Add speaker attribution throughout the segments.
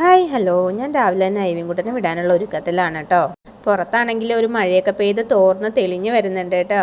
Speaker 1: Hi hello. ഞാൻ രാവിലെ തന്നെ ഐവിൻകുട്ടനെ വിടാനുള്ള ഒരുക്കത്തിലാണ് കേട്ടോ പുറത്താണെങ്കിൽ ഒരു മഴയൊക്കെ പെയ്ത് തോർന്ന് തെളിഞ്ഞ് വരുന്നുണ്ട് കേട്ടോ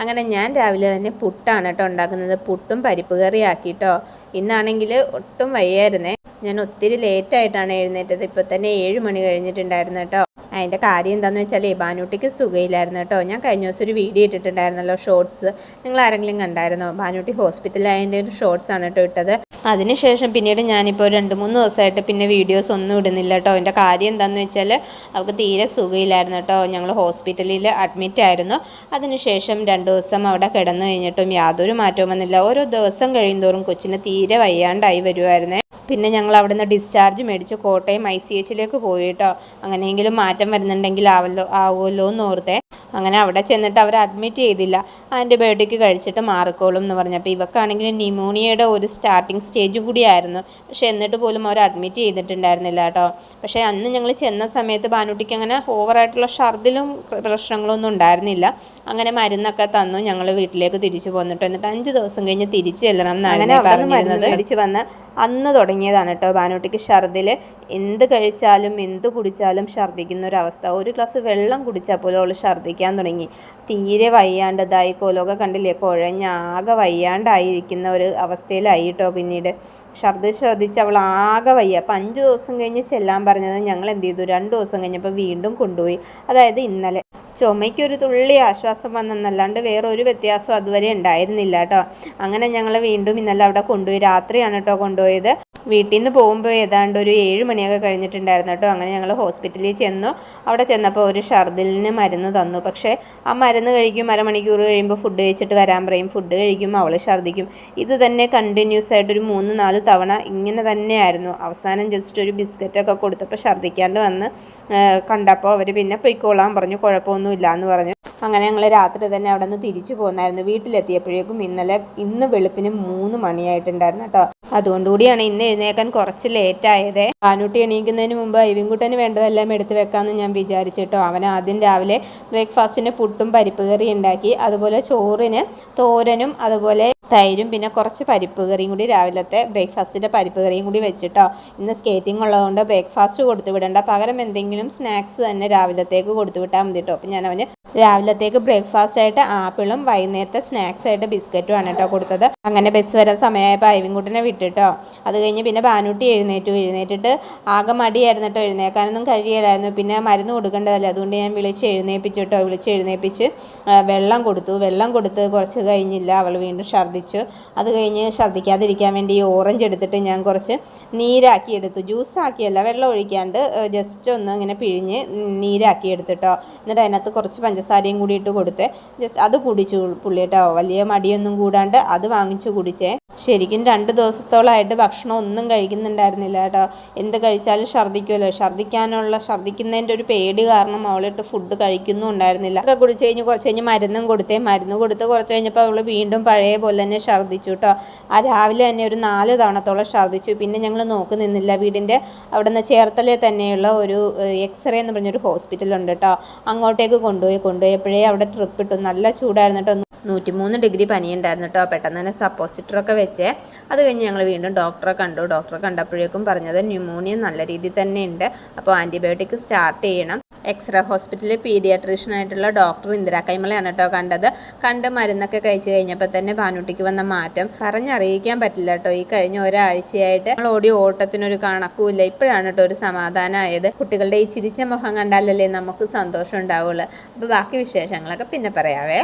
Speaker 1: അങ്ങനെ ഞാൻ രാവിലെ തന്നെ പുട്ടാണ് കേട്ടോ ഉണ്ടാക്കുന്നത്. പുട്ടും പരിപ്പ് കറി ആക്കിയിട്ടോ ഇന്നാണെങ്കിൽ ഒട്ടും വയ്യായിരുന്നേ. ഞാൻ ഒത്തിരി ലേറ്റായിട്ടാണ് എഴുന്നേറ്റത്. ഇപ്പോൾ തന്നെ ഏഴ് മണി കഴിഞ്ഞിട്ടുണ്ടായിരുന്നു കേട്ടോ അതിന്റെ കാര്യം എന്താണെന്ന് വെച്ചാൽ ബാനൂട്ടിക്ക് സുഖമില്ലായിരുന്നു കേട്ടോ ഞാൻ കഴിഞ്ഞ ദിവസം ഒരു വീഡിയോ ഇട്ടിട്ടുണ്ടായിരുന്നല്ലോ ഷോർട്സ് നിങ്ങൾ ആരെങ്കിലും കണ്ടായിരുന്നോ? ബാനൂട്ടി ഹോസ്പിറ്റലായതിന്റെ ഒരു ഷോർട്സ് ആണ് കേട്ടോ ഇട്ടത്. അതിനുശേഷം പിന്നീട് ഞാനിപ്പോൾ രണ്ട് മൂന്ന് ദിവസമായിട്ട് പിന്നെ വീഡിയോസ് ഒന്നും ഇടുന്നില്ല കേട്ടോ എന്റെ കാര്യം എന്താണെന്ന് വെച്ചാൽ അവൾക്ക് തീരെ സുഖമില്ലായിരുന്നു കേട്ടോ ഞങ്ങൾ ഹോസ്പിറ്റലിൽ അഡ്മിറ്റ് ആയിരുന്നു. അതിനുശേഷം രണ്ട് ദിവസം അവിടെ കിടന്നു കഴിഞ്ഞിട്ടും യാതൊരു മാറ്റവും വന്നില്ല. ഓരോ ദിവസം കഴിയുന്തോറും കൊച്ചിന് തീരെ വയ്യാണ്ടായി വരുമായിരുന്നേ പിന്നെ ഞങ്ങൾ അവിടുന്ന് ഡിസ്ചാർജ് മേടിച്ച് കോട്ടയം ഐ സി എച്ചിലേക്ക് പോയി കേട്ടോ അങ്ങനെയെങ്കിലും മാറ്റം വരുന്നുണ്ടെങ്കിൽ ആവല്ലോ ആവുമല്ലോ എന്ന് ഓർത്തേ. അങ്ങനെ അവിടെ ചെന്നിട്ട് അവർ അഡ്മിറ്റ് ചെയ്തില്ല. ആന്റിബയോട്ടിക് കഴിച്ചിട്ട് മാറിക്കോളും എന്ന് പറഞ്ഞപ്പോൾ ഇവക്കാണെങ്കിൽ ന്യൂമോണിയയുടെ ഒരു സ്റ്റാർട്ടിങ് സ്റ്റേജ് കൂടിയായിരുന്നു. പക്ഷേ എന്നിട്ട് പോലും അവർ അഡ്മിറ്റ് ചെയ്തിട്ടുണ്ടായിരുന്നില്ല കേട്ടോ. പക്ഷേ അന്ന് ഞങ്ങൾ ചെന്ന സമയത്ത് ബാനുട്ടിക്ക് അങ്ങനെ ഓവറായിട്ടുള്ള ഷർദിലും പ്രശ്നങ്ങളൊന്നും ഉണ്ടായിരുന്നില്ല. അങ്ങനെ മരുന്നൊക്കെ തന്നു ഞങ്ങൾ വീട്ടിലേക്ക് തിരിച്ചു പോന്നിട്ട്. എന്നിട്ട് അഞ്ച് ദിവസം കഴിഞ്ഞ് തിരിച്ചു ചെല്ലണം എന്നാണ് പറഞ്ഞിരുന്നത്. തിരിച്ചു വന്ന് അന്ന് തുടങ്ങിയതാണ് കേട്ടോ ബാനോട്ടിക്ക് ഛർദിൽ എന്ത് കഴിച്ചാലും എന്ത് കുടിച്ചാലും ഛർദ്ദിക്കുന്ന ഒരു അവസ്ഥ. ഒരു ഗ്ലാസ് വെള്ളം കുടിച്ചാൽ പോലും അവൾ ഛർദ്ദിക്കാൻ തുടങ്ങി. തീരെ വയ്യാണ്ടതായി കോലൊക്കെ കണ്ടില്ലേ? കുഴഞ്ഞാകെ വയ്യാണ്ടായിരിക്കുന്ന ഒരു അവസ്ഥയിലായി കേട്ടോ പിന്നീട്. ഛർദ്ദി ഛർദ്ദിച്ച് അവൾ ആകെ വയ്യ. അപ്പം അഞ്ച് ദിവസം കഴിഞ്ഞ് ചെല്ലാൻ പറഞ്ഞത് ഞങ്ങൾ എന്ത് ചെയ്തു? രണ്ട് ദിവസം കഴിഞ്ഞപ്പോൾ വീണ്ടും കൊണ്ടുപോയി. അതായത് ഇന്നലെ. ചുമയ്ക്ക് ഒരു തുള്ളി ആശ്വാസം വന്നെന്നല്ലാണ്ട് വേറൊരു ഒരു വ്യത്യാസവും അതുവരെ ഉണ്ടായിരുന്നില്ല കേട്ടോ. അങ്ങനെ ഞങ്ങൾ വീണ്ടും ഇന്നലെ അവിടെ കൊണ്ടുപോയി. രാത്രിയാണ് കേട്ടോ കൊണ്ടുപോയത്. വീട്ടിൽ നിന്ന് പോകുമ്പോൾ ഏതാണ്ട് ഒരു ഏഴ് മണിയൊക്കെ കഴിഞ്ഞിട്ടുണ്ടായിരുന്നു കേട്ടോ. അങ്ങനെ ഞങ്ങൾ ഹോസ്പിറ്റലിൽ ചെന്നു. അവിടെ ചെന്നപ്പോൾ ഒരു ഷർദിലിന് മരുന്ന് തന്നു. പക്ഷേ ആ മരുന്ന് കഴിക്കും അരമണിക്കൂർ കഴിയുമ്പോൾ ഫുഡ് കഴിച്ചിട്ട് വരാൻ പറയും. ഫുഡ് കഴിക്കും അവൾ ഛർദ്ദിക്കും ഇത് തന്നെ കണ്ടിന്യൂസ് ആയിട്ട് ഒരു മൂന്ന് നാല് തവണ ഇങ്ങനെ തന്നെയായിരുന്നു. അവസാനം ജസ്റ്റ് ഒരു ബിസ്ക്കറ്റൊക്കെ കൊടുത്തപ്പോൾ ഛർദ്ദിക്കാണ്ട് വന്ന് കണ്ടപ്പോൾ അവർ പിന്നെ പൊയ്ക്കോളാൻ പറഞ്ഞു. കുഴപ്പമൊന്നുമില്ല എന്ന് പറഞ്ഞു. അങ്ങനെ ഞങ്ങൾ രാത്രി തന്നെ അവിടെ നിന്ന് തിരിച്ചു പോന്നായിരുന്നു. വീട്ടിലെത്തിയപ്പോഴേക്കും ഇന്നലെ ഇന്ന് വെളുപ്പിന് മൂന്ന് മണിയായിട്ടുണ്ടായിരുന്നു കേട്ടോ. അതുകൊണ്ടുകൂടിയാണ് ഇന്ന് എഴുന്നേക്കാൻ കുറച്ച് ലേറ്റായത്. ആനുട്ടി എണീക്കുന്നതിന് മുമ്പ് ഐവിൻകുട്ടന് വേണ്ടതെല്ലാം എടുത്തു വെക്കാമെന്ന് ഞാൻ വിചാരിച്ചിട്ടോ അവൻ ആദ്യം രാവിലെ ബ്രേക്ക്ഫാസ്റ്റിന് പുട്ടും പരിപ്പ് കറി ഉണ്ടാക്കി അതുപോലെ ചോറിന് തോരനും അതുപോലെ തൈരും പിന്നെ കുറച്ച് പരിപ്പ് കറിയും കൂടി രാവിലത്തെ ബ്രേക്ക്ഫാസ്റ്റിന്റെ പരിപ്പ് കറിയും കൂടി വെച്ചിട്ടോ. ഇന്ന് സ്കേറ്റിംഗ് ഉള്ളതുകൊണ്ട് ബ്രേക്ക്ഫാസ്റ്റ് കൊടുത്തു വിടണ്ട. പകരം എന്തെങ്കിലും സ്നാക്സ് തന്നെ രാവിലത്തേക്ക് കൊടുത്തു വിട്ടാൽ മതി കേട്ടോ അപ്പം ഞാൻ അവന് രാവിലത്തേക്ക് ബ്രേക്ക്ഫാസ്റ്റ് ആയിട്ട് ആപ്പിളും വൈകുന്നേരത്തെ സ്നാക്സ് ആയിട്ട് ബിസ്ക്കറ്റും ആണ് കേട്ടോ കൊടുത്തത്. അങ്ങനെ ബസ് വരാൻ സമയമായപ്പോൾ ഐവിൻകുട്ടനെ വിട്ടിട്ടോ. അത് കഴിഞ്ഞ് പിന്നെ ബാനൂട്ടി എഴുന്നേറ്റു. എഴുന്നേറ്റിട്ട് ആകെ മടിയായിരുന്നു കേട്ടോ. എഴുന്നേക്കാനൊന്നും കഴിയില്ലായിരുന്നു. പിന്നെ മരുന്ന് കൊടുക്കേണ്ടതല്ലേ. അതുകൊണ്ട് ഞാൻ വിളിച്ച് എഴുന്നേപ്പിച്ചു കേട്ടോ. വിളിച്ച് എഴുന്നേപ്പിച്ച് വെള്ളം കൊടുത്തു. വെള്ളം കൊടുത്ത് കുറച്ച് കഴിഞ്ഞില്ല. അവൾ വീണ്ടും ഛർദ്ദിച്ചു. അത് കഴിഞ്ഞ് ഛർദ്ദിക്കാതിരിക്കാൻ വേണ്ടി ഓറഞ്ച് എടുത്തിട്ട് ഞാൻ കുറച്ച് നീരാക്കി എടുത്തു. ജ്യൂസ് ആക്കിയല്ല വെള്ളം ഒഴിക്കാണ്ട് ജസ്റ്റ് ഒന്ന് ഇങ്ങനെ പിഴിഞ്ഞ് നീരാക്കി എടുത്തിട്ടോ എന്നിട്ട് അതിനകത്ത് കുറച്ച് പഞ്ചസാരയും കൂടി ഇട്ട് കൊടുത്ത്. ജസ്റ്റ് അത് കുടിച്ചു പുള്ളി കേട്ടോ വലിയ മടിയൊന്നും കൂടാണ്ട് അത് വാങ്ങിച്ചു കുടിച്ചേ. ശരിക്കും രണ്ട് ദിവസത്തോളമായിട്ട് ഭക്ഷണം ഒന്നും കഴിക്കുന്നുണ്ടായിരുന്നില്ല കേട്ടോ. എന്ത് കഴിച്ചാലും ഛർദ്ദിക്കുമല്ലോ ഛർദ്ദിക്കാനുള്ള ഛർദ്ദിക്കുന്നതിന്റെ ഒരു പേടി കാരണം അവളിട്ട് ഫുഡ് കഴിക്കുന്നും ഉണ്ടായിരുന്നില്ല. ഒക്കെ കുടിച്ച് കഴിഞ്ഞ് കുറച്ച് കഴിഞ്ഞ് മരുന്നും കൊടുത്തേ. മരുന്ന് കൊടുത്ത് കുറച്ച് കഴിഞ്ഞപ്പോൾ അവൾ വീണ്ടും പഴയ പോലെ തന്നെ ഛർദ്ദിച്ചു കേട്ടോ. ആ രാവിലെ തന്നെ ഒരു നാല് തവണത്തോളം ഛർദ്ദിച്ചു. പിന്നെ ഞങ്ങൾ നോക്കി നിന്നില്ല. വീടിന്റെ അവിടെ നിന്ന് ചേർത്തലേ തന്നെയുള്ള ഒരു എക്സ്റേ എന്ന് പറഞ്ഞൊരു ഹോസ്പിറ്റലുണ്ട് കേട്ടോ. അങ്ങോട്ടേക്ക് കൊണ്ടുപോയി കൊണ്ടുപോയപ്പോഴേ അവിടെ ട്രിപ്പ് ഇട്ടു. നല്ല ചൂടായിരുന്നു കേട്ടോ. നൂറ്റിമൂന്ന് ഡിഗ്രി പനിയുണ്ടായിരുന്നു കേട്ടോ. പെട്ടെന്ന് തന്നെ സപ്പോസിറ്ററൊക്കെ വെച്ച്. അത് കഴിഞ്ഞ് ഞങ്ങൾ വീണ്ടും ഡോക്ടറെ കണ്ടു. ഡോക്ടറെ കണ്ടപ്പോഴേക്കും പറഞ്ഞത് ന്യൂമോണിയ നല്ല രീതിയിൽ തന്നെ ഉണ്ട്. അപ്പോൾ ആന്റിബയോട്ടിക് സ്റ്റാർട്ട് ചെയ്യണം. എക്സ്റേ ഹോസ്പിറ്റലിൽ പീഡിയാട്രീഷ്യനായിട്ടുള്ള ഡോക്ടർ ഇന്ദിരാ കൈമളയാണ് കേട്ടോ കണ്ടത്. കണ്ട് മരുന്നൊക്കെ കഴിച്ച് കഴിഞ്ഞപ്പോൾ തന്നെ ഭാനുട്ടിക്ക് വന്ന മാറ്റം. പറഞ്ഞറിയിക്കാൻ പറ്റില്ല കേട്ടോ. ഈ കഴിഞ്ഞ ഒരാഴ്ചയായിട്ട് നമ്മൾ ഓടി ഓട്ടത്തിനൊരു കണക്കുമില്ല. ഇപ്പോഴാണ് കേട്ടോ ഒരു സമാധാനമായത്. കുട്ടികളുടെ ഈ ചിരിച്ച മുഖം കണ്ടാലല്ലേ നമുക്ക് സന്തോഷം ഉണ്ടാവുള്ളൂ. അപ്പോൾ ബാക്കി വിശേഷങ്ങളൊക്കെ പിന്നെ പറയാവേ.